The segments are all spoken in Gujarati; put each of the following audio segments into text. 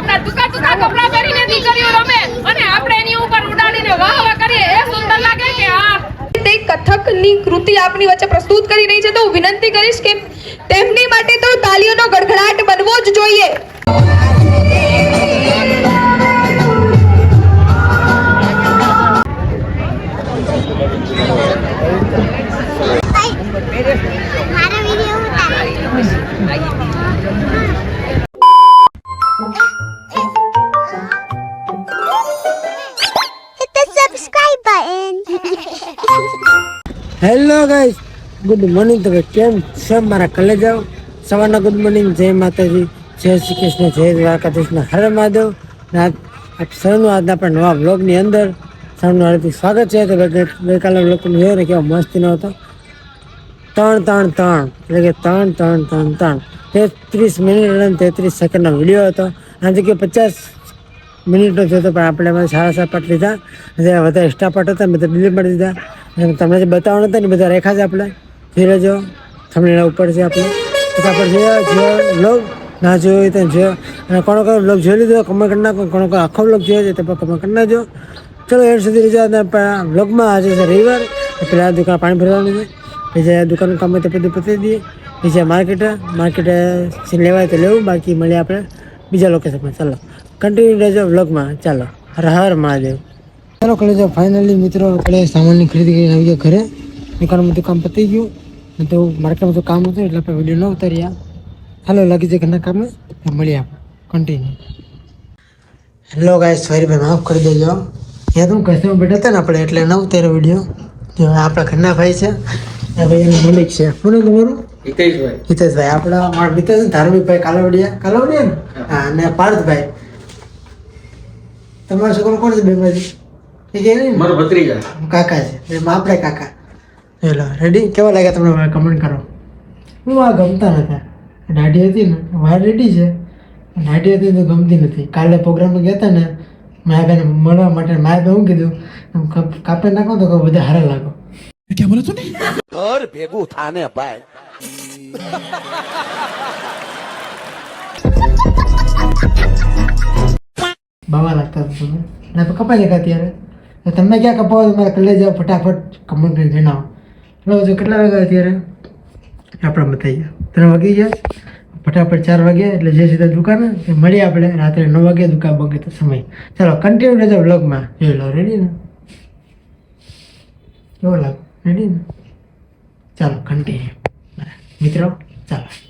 આપણા ટૂંકા ટૂંકા કપડા પહેરીને દીકરીઓ રમે અને આપણે એની ઉપર ઉડાડીને વાહ વાહ કરીએ. એ સુંદર લાગે કે આ તે કથકની કૃતિ આપની વચ્ચે પ્રસ્તુત કરી રહી છે તો હું વિનંતી કરીશ કે તેમની માટે તો તાલીઓનો ગડગડાટ બનવો જ જોઈએ. હેલો ગાઈસ ગુડ મોર્નિંગ તમે કેમ છો? મારા કલેજ આવો સવારના ગુડ મોર્નિંગ જય માતાજી. જય શ્રી કૃષ્ણ. જય દ્વારકાધીશના હર મહાદેવ. આપ સૌનું આજના પણ નવા બ્લોગની અંદર. સૌનું હાર્દિક સ્વાગત છે. તો ગઈ- ગઈકાલે લોકોને જોયો ને કેવો મસ્તીનો હતો. ત્રણ ત્રણ ત્રણ. એટલે કે ત્રણ ત્રણ ત્રણ ત્રણ. તેત્રીસ મિનિટ અને તેત્રીસ સેકન્ડનો વીડિયો હતો. આજે કે પચાસ મિનિટનો હતો પણ આપણે એમાં સારા સારા પટ લીધા. અને વધારે એક્સ્ટ્રા પટ હતા બધા ડિલીટ કરી દીધા. અને તમને જે બતાવવાનું હતા ને બધા રેખા છે આપણે. ધીરે જો તમને ઉપર છે આપણે. આપણે જોયો જો બ્લોગ ના જોયો હોય તો જો અને કોનો કોનો બ્લોગ જોઈ લીધો કમેન્ટ કરી નાખો. કોનો કોઈ આખો બ્લોગ જોયો છે, તે પણ કમેન્ટ કરી નાખજો. ચલો એડ સુધી રહેજો. અને બ્લોગમાં આજે છે રવિવાર. પેલા દુકાન પાણી ભરવાનું છે. બીજા દુકાનનું કામ હોય તો બધું પતાવી દઈએ. બીજા માર્કેટ માર્કેટ લેવાય તો લેવું. બાકી મળીએ આપણે બીજા લોકેશનમાં ચાલો. કન્ટિન્યુ રહેજો વ્લોગમાં ચાલો. હર હર મહાદેવ. ચાલો કરી જાઓ ફાઇનલી મિત્રો આપણે સામાનની ખરીદી કરીને આવી ગયા ઘરે. દુકાનમાં બધું કામ પતી ગયું. ને તો માર્કેટમાં તો કામ હતું એટલે આપણે વીડિયો ન ઉતાર્યા. હાલો લાગી જાય ઘરના કામે. મળી મળીએ આપણે. કન્ટિન્યુ હેલો ગાઈસ સોરી ભાઈ માફ કરી દેજો. ત્યાં તો કસ્ટમર બેઠા હતા ને આપણે એટલે ન ઉતાર્યો વીડિયો જો આપણા ઘરના ભાઈ છે. એ ભાઈ એનું મલિક છે. શું નામ તમારું? હિતેશભાઈ. હિતેશભાઈ. આપણા મારા મિત્ર છે ધાર્મિકભાઈ કાલાવડિયા કાલાવડિયા ને હા અને પાર્થભાઈ. તમારો છોકરો કોણ છે બેમાંથી એ કે નહીં? મારો ભત્રીજા. કાકા છે. આપણે કાકા. હેલો રેડી કેવા લાગ્યા તમને? કમેન્ટ કરો. હું આ ગમતા નતા દાઢી હતી ને વાર રેડી છે. દાઢી હતી તો ગમતી નથી. કાલે પ્રોગ્રામમાં ગયા હતા ને માયા બેન મળવા માટે મારા બેન હું કીધું કાપે કાપ- નાખો તો બધા હારા લાગો. ઘર ભેગું થાને ભાઈ. બાવા લાગતા હતા તમે? ના, તો કપાઈ ગયા ત્યારે તમે ક્યાં કપાવો તમારે કલે જાઓ, ફટાફટ કમેન્ટ કરી જણાવો. તમે જો કેટલા વાગ્યા અત્યારે? આપણા બતાવી ગયા ત્રણ વાગી ગયા ફટાફટ ચાર વાગ્યા એટલે જે સીધા દુકાને. એ મળીએ આપણે રાત્રે નવ વાગ્યા દુકાન બગે તો સમય. ચાલો કન્ટિન્યુ રહેજો વ્લોગમાં જોઈ લો રેડી ને? કેવો લાગે રેડી ને? ચાલો કન્ટિન્યુ મિત્રો, ચાલો.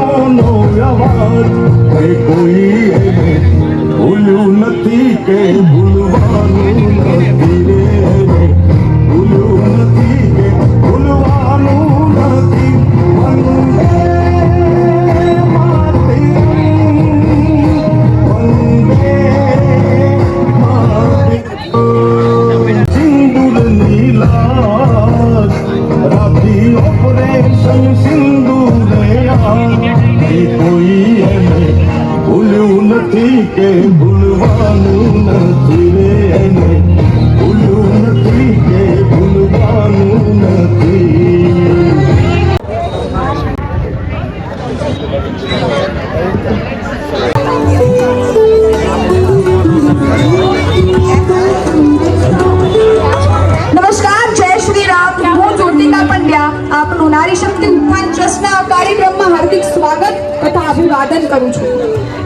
નથી કે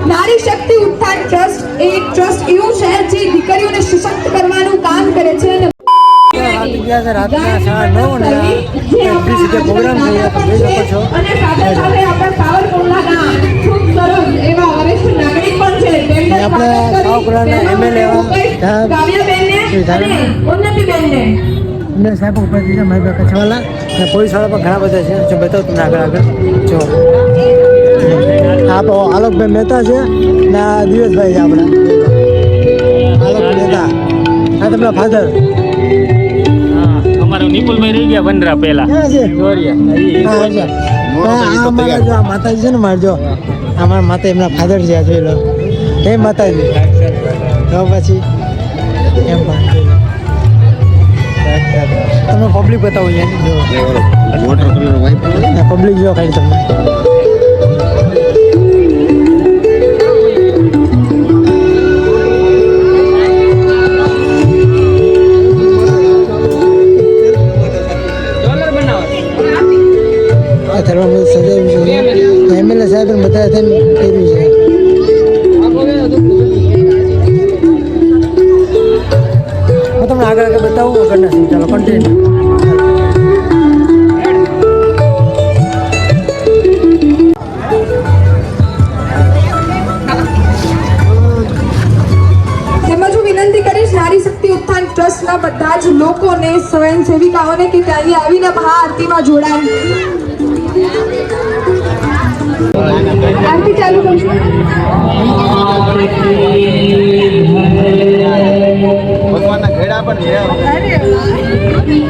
નારી શક્તિ ઉત્થાન ટ્રસ્ટ એ એક ટ્રસ્ટ એવું છે જે દીકરીઓને સશક્ત કરવાનું કામ કરે છે અને અને સાહેબ ઉપરથી છે મારી પાસે કચ્છવાલા પોલીસવાળા પણ ઘણા બધા છે જો બતાવું તમને આગળ આગળ. જો. આ તો આલોકભાઈ મહેતા છે ને આ દિવસભાઈ છે આપણા. આલોક મહેતા. આ તમારા ફાધર અમારો નિપુલભાઈ રહી ગયા વનરા આ માતાજી છે ને મારે જો. અમારા માતા એમના ફાધર છે આ જોઈ લો. એ માતાજી? તો પછી એમ તમે પબ્લિક બતાવો જો પબ્લિક જો ખાલી તમને. ઉત્થાન બધા જ લોકોને સ્વયંસેવિકાઓને કે ત્યાં આવીને મહાઆરતીમાં જોડાય. આરતી ચાલુ કરશું. હજી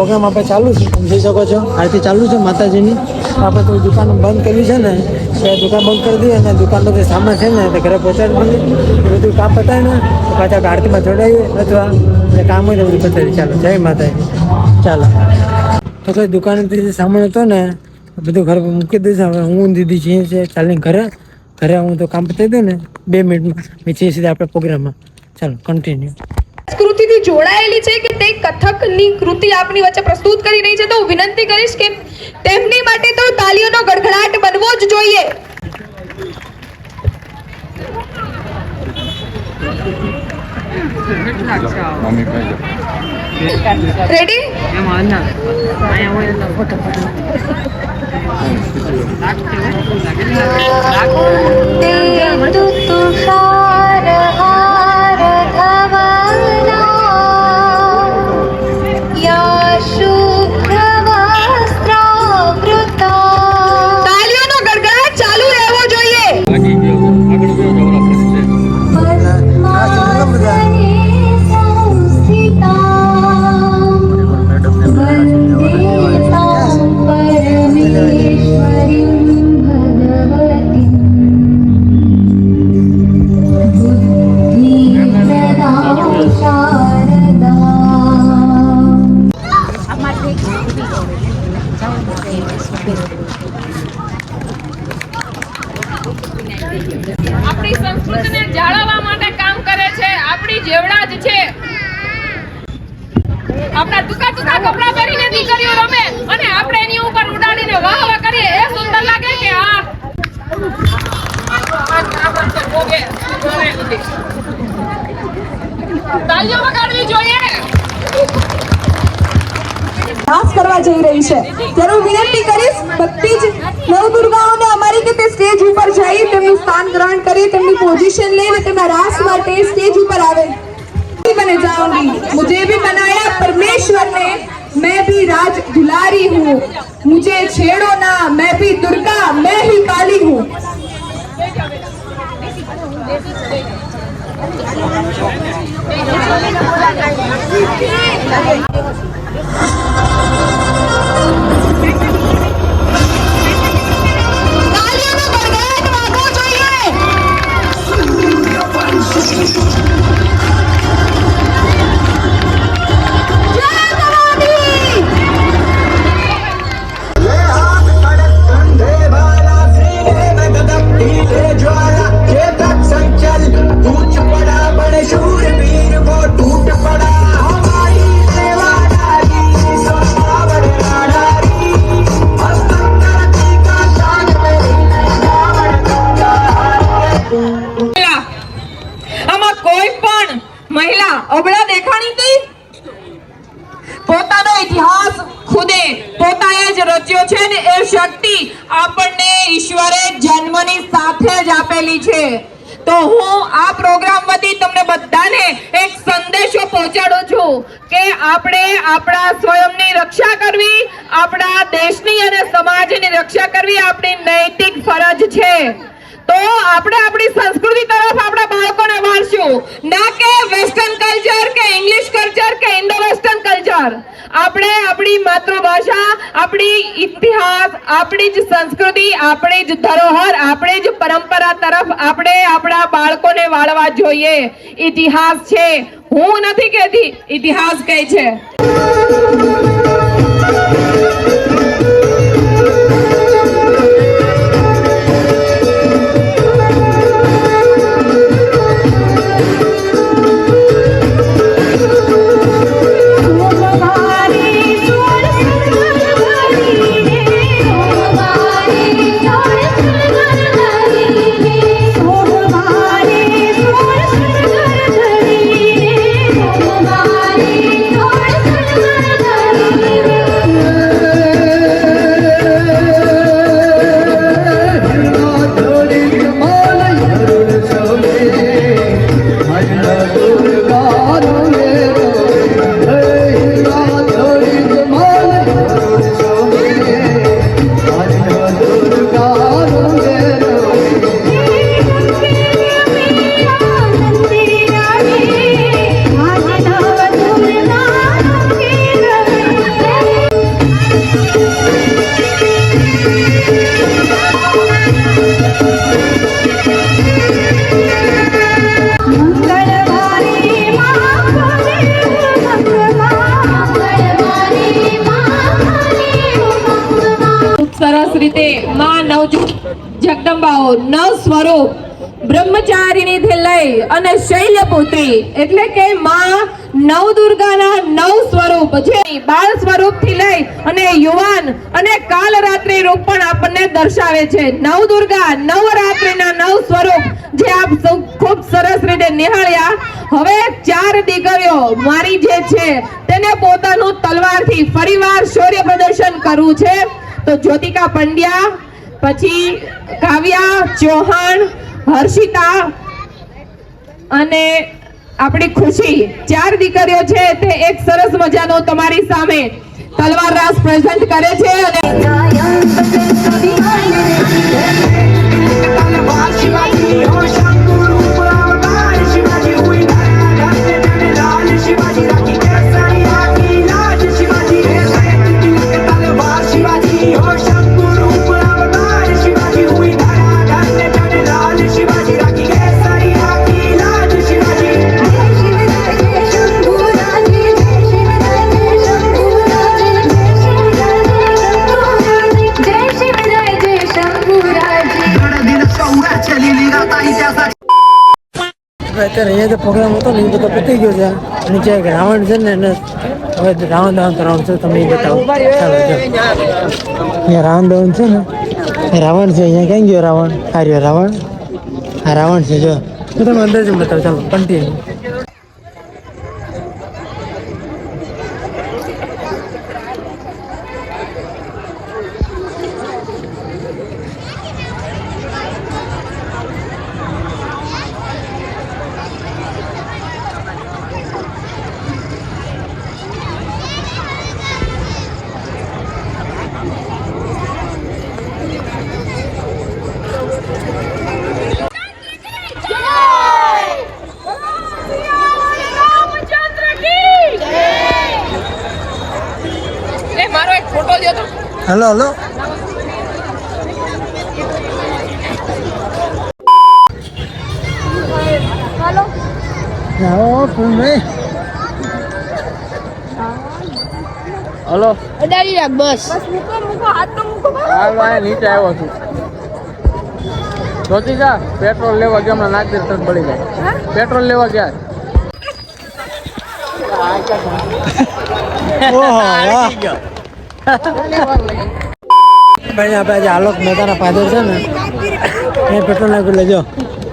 પ્રોગ્રામ આપણે ચાલુ છે, તમે જોઈ શકો છો. આરતી ચાલુ છે માતાજીની. આપણે કોઈ દુકાન બંધ કરવી છે ને એ દુકાન બંધ કરી દઈએ અને દુકાનનો જે સામાન છે ને તે ઘરે પહોંચાડી દઈએ. બધું કામ પતાય ને પાછા આરતીમાં જોડાઈએ અથવા કામ હોય ને બધું પતાવી ચાલો, જય માતાજી. ચાલો. તો કઈ દુકાનેથી જે સામાન હતો ને બધું ઘર મૂકી દઈશ. હવે હું દીદી છીએ છે, ચાલીને ઘરે. ઘરે હું તો કામ પતાવી દઉં ને, બે મિનિટમાં પછી સીધા આપણે પ્રોગ્રામમાં. ચાલો કન્ટિન્યુ કૃતિથી જોડાયેલી છે કે તે કથકની કૃતિ આપની વચ્ચે પ્રસ્તુત કરી રહી છે તો હું વિનંતી કરીશ કે તેમની માટે તો તાલીઓનો ગડગડાટ બનવો જ જોઈએ. રેડી લાગો તું દીકરીઓ રમે અને આપણે એની ઉપર ઉડાડીને વાહ વાહ કરીએ. એ સુંદર લાગે કે હા તાળીઓ વગાડવી જોઈએ. નાશ કરવા જઈ રહી છે. ત્યારે હું વિનંતી કરીશ બધી જ નવદુર્ગાઓને અમારી રીતે સ્ટેજ ઉપર જઈ તેમનું સ્થાન ગ્રહણ કરી, તેમની પોઝિશન લઈને તેમના રાસ માટે સ્ટેજ ઉપર આવે. બને જાઓગી મુજે ભી બનાયા मैं भी राज दुलारी हूँ। मुझे छेड़ो ना, मैं भी दुर्गा, मैं ही काली हूँ। છે ને એ શક્તિ આપણને ઈશ્વરે જન્મની સાથે જ આપેલી છે. તો હું આ પ્રોગ્રામ વતી તમને બધાને એક સંદેશો પહોંચાડું છું કે આપણે આપણા સ્વયંની રક્ષા કરવી, આપણા દેશની અને સમાજની રક્ષા કરવી આપણી નૈતિક ફરજ છે. તો આપણે આપણી સંસ્કૃતિ તરફ આપણા બાળકોને વાળશું ના કે વેસ્ટર્ન કલ્ચર કે ઇંગ્લિશ કલ્ચર કે ઇન્ડો વેસ્ટર્ન કલ્ચર આપણે આપણી માતૃભાષા, આપણી ઇતિહાસ, આપણી જ સંસ્કૃતિ, આપણી જ ધરોહર, આપણી જ પરંપરા તરફ આપણે આપણા બાળકોને વાળવા જોઈએ. ઇતિહાસ છે. હું નથી કહેતી, ઇતિહાસ કહે છે. બ્રહ્મચારીની લઈ અને શૈલપુત્રી એટલે કે માં નવ દુર્ગાના નવ સ્વરૂપ, જે બાળ સ્વરૂપથી લઈ અને યુવાન અને કાલરાત્રિ રૂપ પણ આપણને દર્શાવે છે. નવ દુર્ગા નવરાત્રિના નવ સ્વરૂપ, જે આપ ખૂબ સરસ રીતે નિહાળ્યા. હવે ચાર દીકરીઓ મારી જે છે, તેને પોતાનું તલવારથી ફરીવાર શૌર્ય પ્રદર્શન કરવું છે. તો જ્યોતિકા પંડ્યા, પછી કાવ્યા, ચૌહાણ હર્ષિતા અને આપણી ખુશી. ચાર દીકરીઓ છે તે એક સરસ મજાનો તમારી સામે તલવાર રાસ પ્રેઝન્ટ કરે છે અને અત્યારે અહીંયા જે પ્રોગ્રામ હતો ને એ બધો પતી ગયો છે. નીચે એક રાવણ છે ને એને હવે રાવણ દહન કરવાનું છે, તમે એ બતાવો. અહીંયા રાવણ દહન છે ને રાવણ છે, અહીંયા ક્યાં ગયો રાવણ? આ રાવણ. આ રાવણ છે, જો. હું તમે અંદર જ બતાવું, ચાલો કન્ટિન્યુ ફોટો જો તો હલો હલો. હાલો. આવો પૂનભાઈ હલો. અડાડી રાખ બસ. બસ મૂકો મૂકો હાથ તો મૂકો હાલ ભાઈ નીચે આવ્યો છું. જોતી જા પેટ્રોલ લેવા ગયા હમણાં નાખ દે બળી જાય. પેટ્રોલ લેવા ગયા. ઓહો વાહ. ભાઈ આપણે આજે આલોક મહેતાના ફાધર છે ને, એ પેટ્રોલ નાખ્યું લેજો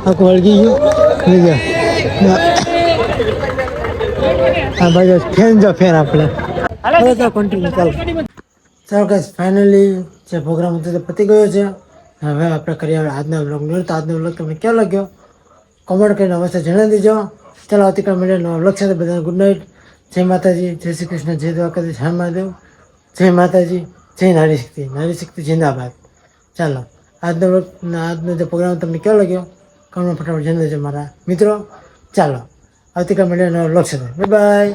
આખું વળગી ગયું. લેજો હા ભાઈ ફેન જો ફેન આપણે. હવે તો કન્ટિન્યુ ચાલો. ચાલો ગાઈસ ફાઇનલી જે પ્રોગ્રામ હતો તે પતી ગયો છે. હવે આપણે કરીએ આજના બ્લોગ તો આજનો બ્લોગ તમને કેવો લાગ્યો? કોમેન્ટ કરીને અવશ્ય જણાવી દેજો. ચાલો આવતીકાલ મળીએ નવા બ્લોગ સાથે બધાને ગુડ નાઇટ જય માતાજી, જય શ્રી કૃષ્ણ, જય દ્વારકાધીશ, હર મહાદેવ. જય માતાજી, જય નારી શક્તિ નારી શક્તિ જિંદાબાદ. ચાલો, આજનો આજનો જે પ્રોગ્રામ તમને કેવો લાગ્યો? કમેન્ટ ફટાફટ જણાવજો મારા મિત્રો. ચાલો, આવતીકાલ મળીએ નવા બ્લોગ સાથે. બાય